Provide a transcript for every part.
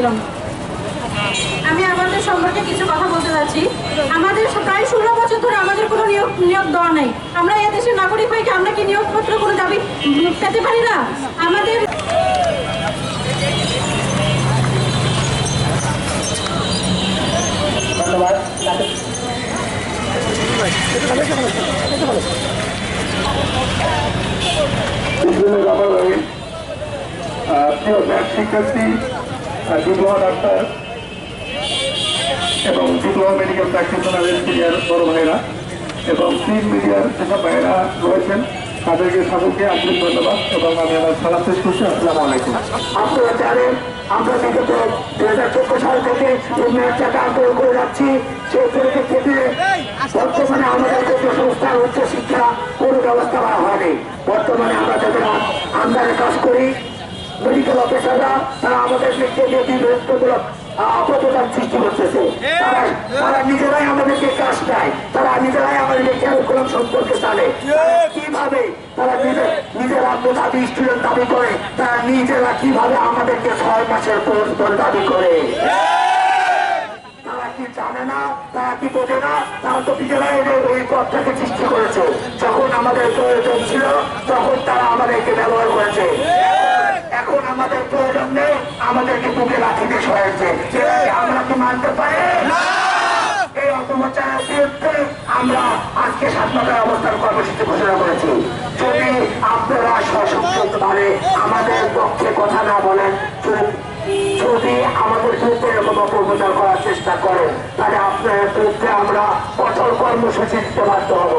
ছিলাম আমি আমাদের সম্পর্কে কিছু কথা বলতে যাচ্ছি। আমাদের প্রায় ষোলো বছর ধরে আমাদের কোনো নিয়োগ নিয়োগ দেওয়া নেই। আমরা এ দেশের নাগরিক হয়ে কি আমরা কি নিয়োগপত্র কোনো দাবি পেতে পারি না? আমাদের প্রিয় শিক্ষার্থী এবং ডিপ্লোমা মেডিকেল প্র্যাকটিশনারের সিনিয়র বড় ভাইরা এবং প্রিন্ট মিডিয়ার যেসব ভাইরা রয়েছেন। তাদেরকে সকলকে আন্তরিক ধন্যবাদ এবং আমি আমার সালাম শেষ করছি। আসসালামু আলাইকুম। আপনারা জানেন, আমরা বিগত দুই হাজার চোদ্দ সাল থেকে এই ম্যাচটাকে আন্দোলন করে যাচ্ছি। সেই পরিপ্রেক্ষিতে বর্তমানে আমাদের সংস্থার উচ্চ শিক্ষা কোনো ব্যবস্থা করা হয়নি বর্তমানে আমরা যাদের আমদারে কাজ করি অফিসাররা তারা আমাদের দিয়ে বিভ্রান্তমূলক অপপ্রচার সৃষ্টি করতেছে তারা নিজেরাই আমাদেরকে কাজ দেয়। তারা নিজেরাই আমাদেরকে ক্যারিকুলাম সম্পর্কে জানে। কীভাবে তারা নিজে নিজেরা দাবি স্টুডেন্ট দাবি করে। তারা নিজেরা কীভাবে আমাদেরকে ছয় মাসের কোর্স করে দাবি করে। তারা কি জানে না? তারা কি বোঝে না? তারা তো নিজেরাই এই- এই পথটাকে সৃষ্টি করেছে। যখন আমাদের প্রয়োজন ছিল তখন তারা আমাদেরকে ব্যবহার আমাদের প্রয়োজন নেই, আমাদেরকে বুকে লাঠি দিয়ে সয়েছে আমরা কি মানতে পারি? এই অপপ্রচারের বিরুদ্ধে আমরা আজকে স্বাধীনতার অবস্থান কর্মসূচি ঘোষণা করেছি। যদি আপনারা সশস্ত্র ভাবে আমাদের পক্ষে কথা না বলেন যদি- আমাদের বিরুদ্ধে এরকম অপপ্রচার করার চেষ্টা করেন, তাহলে আপনার বিরুদ্ধে আমরা কঠোর কর্মসূচি দিতে বাধ্য হব।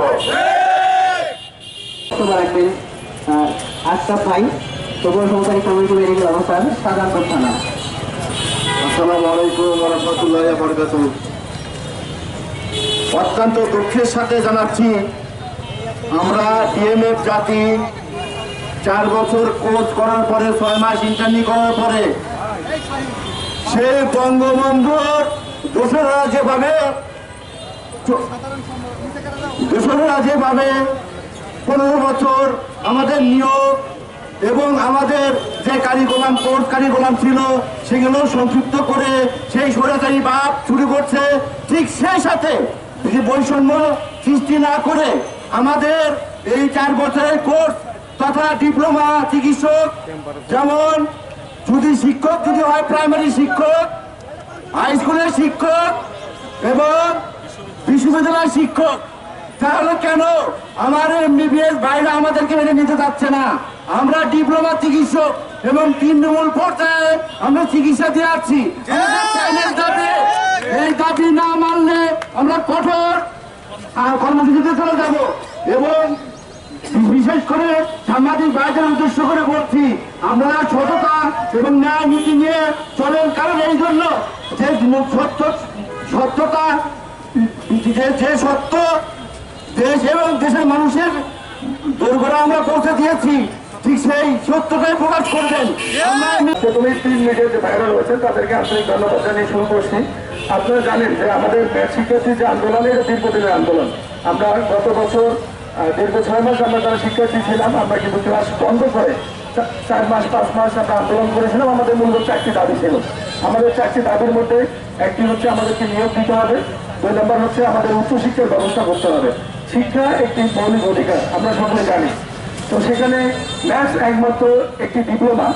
রাখবেন আশরাফ ভাই তবুও সহকারী আসসালামু আলাইকুম অত্যন্ত দুঃখের সাথে জানাচ্ছি, আমরা ডিএমএফ জাতি চার বছর কোর্স করার পরে, ছয় মাস ইন্টার্নি করার পরে, সেই বঙ্গবন্ধুর দোসরা যেভাবে দোসরা যেভাবে পনেরো বছর আমাদের নিয়োগ এবং আমাদের যে কারিগোলাম কোর্স কারিগোলাম ছিল, সেগুলো সংক্ষিপ্ত করে সেই সরাসরি বাপ শুরু করছে। ঠিক সেই সাথে বৈষম্য সৃষ্টি না করে আমাদের এই চার বছরের কোর্স তথা ডিপ্লোমা চিকিৎসক, যেমন যদি শিক্ষক যদি হয়, প্রাইমারি শিক্ষক, হাই স্কুলের শিক্ষক এবং বিশ্ববিদ্যালয়ের শিক্ষক, তাহলে কেন আমার এমবিবিএস বাইরে আমাদেরকে মেনে নিতে যাচ্ছে না? আমরা ডিপ্লোমা চিকিৎসক এবং তৃণমূল পর্যায়ে আমরা চিকিৎসা দিয়ে আসছি। এই দাবি না মানলে আমরা কঠোর কর্মসূচিতে চলে যাব এবং বিশেষ করে সাংবাদিক ভাইদের উদ্দেশ্য করে বলছি আমরা সততা এবং ন্যায় নীতি নিয়ে চলেন কারণ এই জন্য যে সত্য সত্যতা যে যে সত্য দেশ এবং দেশের মানুষের দুর্গরা আমরা পৌঁছে দিয়েছি। ঠিক সেই সত্যটাই প্রকাশ করবেন। আমরা প্রথমে তিন মিডিয়ার যে ভাইরা রয়েছেন তাদেরকে আন্তরিক ধন্যবাদ জানিয়ে শুরু করছি। আপনারা জানেন যে আমাদের শিক্ষার্থী যে আন্দোলন এটা দীর্ঘদিনের আন্দোলন। আমরা গত বছর দীর্ঘ ছয় মাস আমরা যারা শিক্ষার্থী ছিলাম আমরা কিন্তু ক্লাস বন্ধ করে চার মাস পাঁচ মাস আমরা আন্দোলন করেছিলাম। আমাদের মূলত চারটি দাবি ছিল। আমাদের চারটি দাবির মধ্যে একটি হচ্ছে আমাদেরকে নিয়োগ দিতে হবে। দুই নম্বর হচ্ছে আমাদের উচ্চশিক্ষার ব্যবস্থা করতে হবে। শিক্ষা একটি মৌলিক অধিকার আমরা সকলে জানি। তো সেখানে ম্যাথস একমাত্র একটি ডিপ্লোমা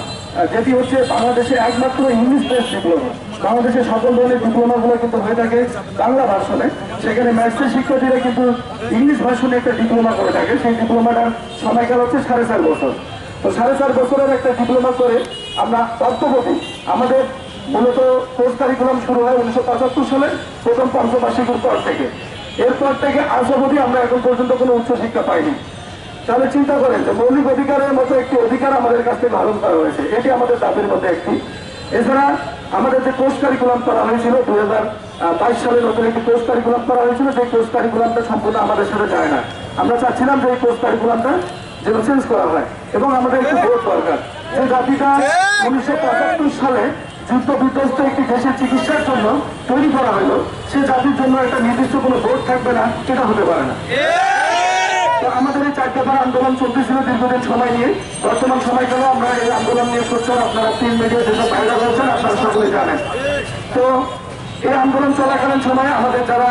যেটি হচ্ছে বাংলাদেশে একমাত্র ইংলিশ বেস ডিপ্লোমা বাংলাদেশের সকল ধরনের ডিপ্লোমাগুলো কিন্তু হয়ে থাকে বাংলা ভাষণে সেখানে ম্যাথসের শিক্ষার্থীরা কিন্তু ইংলিশ ভার্সনে একটা ডিপ্লোমা করে থাকে। সেই ডিপ্লোমাটার সময়কাল হচ্ছে সাড়ে চার বছর। তো সাড়ে চার বছরের একটা ডিপ্লোমা করে আমরা তত্ত্বপতি আমাদের মূলত কোর্স কারিকুলাম শুরু হয় উনিশশো পঁচাত্তর সালে, প্রথম পঞ্চবার্ষিকীর পর থেকে। এরপর থেকে আজ অবধি আমরা এখন পর্যন্ত কোনো উচ্চশিক্ষা পাইনি। তাহলে চিন্তা করেন যে মৌলিক অধিকারের মতো একটি অধিকার আমাদের কাছ থেকে আরোপ করা হয়েছে। এটি আমাদের দাবির মধ্যে একটি। এছাড়া আমাদের যে কোর্স কারিকুলাম করা হয়েছিল দুই হাজার বাইশ সালে নতুন একটি কোর্স কারিকুলাম করা হয়েছিল, সেই কোর্স কারিকুলামটা সম্পূর্ণ আমাদের সাথে যায় না। আমরা চাচ্ছিলাম যে এই কোর্স কারিকুলামটা যেন চেঞ্জ করা হয় এবং আমাদের একটি বোর্ড দরকার। যে জাতিটা উনিশশো পঁচাত্তর সালে যুদ্ধ বিধ্বস্ত একটি দেশের চিকিৎসার জন্য তৈরি করা হলো, সে জাতির জন্য একটা নির্দিষ্ট কোনো বোর্ড থাকবে না, সেটা হতে পারে না। আমাদের এই চার দফার আন্দোলন চলতেছিল দীর্ঘদিন সময় নিয়ে। বর্তমান সময় গেল আমরা এই আন্দোলন নিয়ে করছেন আপনারা তিন মিডিয়া যেসব ভাইরাল হয়েছেন আপনারা সকলে জানেন। তো এই আন্দোলন চলাকালীন সময়ে আমাদের যারা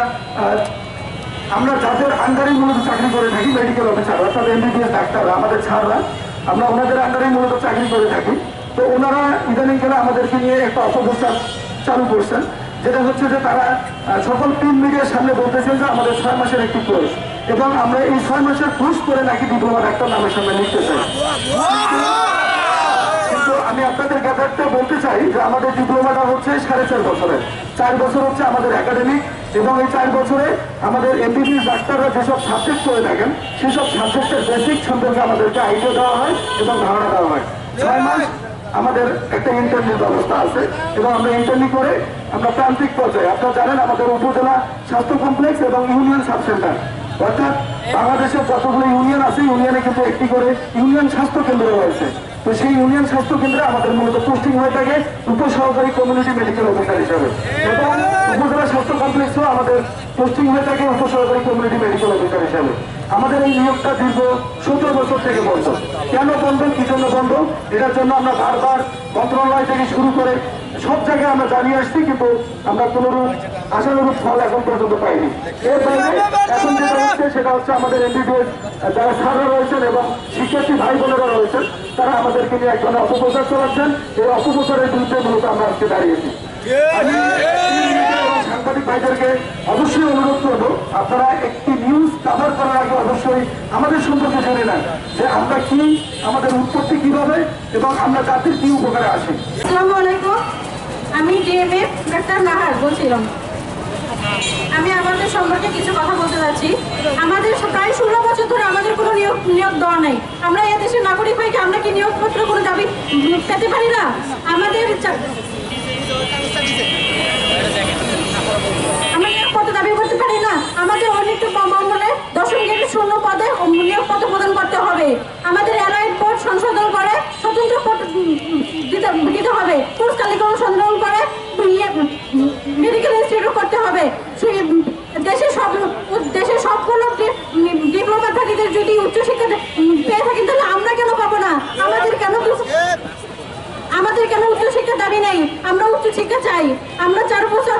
আমরা যাদের আন্ডারে মূলত চাকরি করে থাকি মেডিকেল অফিসার অর্থাৎ এমবিবিএস ডাক্তাররা, আমাদের ছাড়রা, আমরা ওনাদের আন্ডারে মূলত চাকরি করে থাকি। তো ওনারা ইদানিং কালে আমাদেরকে নিয়ে একটা অপপ্রচার চালু করছেন, যেটা হচ্ছে যে তারা সকল প্রিন্ট মিডিয়ার সামনে বলতেছেন যে আমাদের ছয় মাসের একটি কোর্স এবং আমরা এই ছয় মাসের কোর্স করে নাকি ডিপ্লোমা ডাক্তার নামের সামনে লিখতে চাই। কিন্তু আমি আপনাদের ব্যাপারটা বলতে চাই যে আমাদের ডিপ্লোমাটা হচ্ছে সাড়ে চার বছরের। চার বছর হচ্ছে আমাদের একাডেমিক এবং এই চার বছরে আমাদের এমবিবিএস ডাক্তাররা যেসব সাবজেক্ট করে থাকেন, সেসব সাবজেক্টের বেসিক সম্পর্কে আমাদেরকে আইডিয়া দেওয়া হয় এবং ধারণা দেওয়া হয়। ছয় মাস আমাদের একটা ইন্টারভিউ ব্যবস্থা আছে এবং আমরা ইন্টারভিউ করে আমরা প্রান্তিক পর্যায়ে, আপনারা জানেন আমাদের উপজেলা স্বাস্থ্য কমপ্লেক্স এবং ইউনিয়ন সাব সেন্টার অর্থাৎ বাংলাদেশের যতগুলো ইউনিয়ন আছে, ইউনিয়নে কিন্তু একটি করে ইউনিয়ন স্বাস্থ্য কেন্দ্র রয়েছে। তো সেই ইউনিয়ন স্বাস্থ্য কেন্দ্রে আমাদের মূলত পোস্টিং হয়ে থাকে উপসহকারী কমিউনিটি মেডিকেল অফিসার হিসাবে। এবং উপজেলা স্বাস্থ্য কমপ্লেক্সও আমাদের পোস্টিং হয়ে থাকে উপসহকারী কমিউনিটি মেডিকেল অফিসার হিসাবে। আমাদের এই নিয়োগটা দীর্ঘ সতেরো বছর থেকে বন্ধ। কেন বন্ধ? কি জন্য বন্ধ? এটার জন্য আমরা বারবার মন্ত্রণালয় থেকে শুরু করে সব জায়গায় আমরা জানিয়ে আসছি, কিন্তু আমরা কোনোরূপ আশানুরূপ ফল এখন পর্যন্ত পাইনি। এর বাইরে এখন যেটা হচ্ছে সেটা হচ্ছে আমাদের এমবিবিএস যারা ছাত্ররা রয়েছেন এবং শিক্ষার্থী ভাই বোনেরা রয়েছেন তারা আমাদেরকে নিয়ে এক ধরনের অপপ্রচার চালাচ্ছেন এই অপপ্রচারের বিরুদ্ধে মূলত আমরা আজকে দাঁড়িয়েছি। আমি মিডিয়া এবং সাংবাদিক ভাইদেরকে অবশ্যই অনুরোধ করব আপনারা একটি নিউজ কাভার করার আগে অবশ্যই আমাদের সম্পর্কে জেনে নেন যে আমরা কি আমাদের উৎপত্তি কীভাবে এবং আমরা জাতির কি উপকারে আসি। আসসালামু আলাইকুম। আমি ডিএমএ ডাক্তার নাহার বলছিলাম। আমি আমাদের সম্পর্কে কিছু কথা বলতে যাচ্ছি। আমাদের প্রায় ষোলো বছর ধরে আমাদের কোনো নিয়োগ নিয়োগ দেওয়া নেই। আমরা এ দেশের নাগরিক হয়ে আমরা কি নিয়োগপত্র কোনো দাবি পেতে পারি না? আমাদের আমরা দাবি পারি না। আমাদের অনেকটা শূন্য পদে নিয়োগপত্র প্রদান করতে হবে। আমাদের অ্যালাইড বোর্ড সংশোধন করে স্বতন্ত্র দিতে হবে। কোর্স নেই উচ্চ শিক্ষা চাই। আমরা চার বছর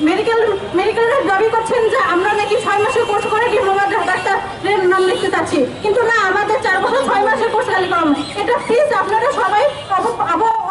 মেডিকেল মেডিকেলের দাবি করছেন যে আমরা নাকি ছয় মাসের কোর্স করে ডিপ্লোমা ডাক্তারের নাম লিখতে চাচ্ছি। কিন্তু না, আমাদের চার বছর ছয় মাসের কোর্স খালি কম এটা প্লিজ আপনারা সবাই অব-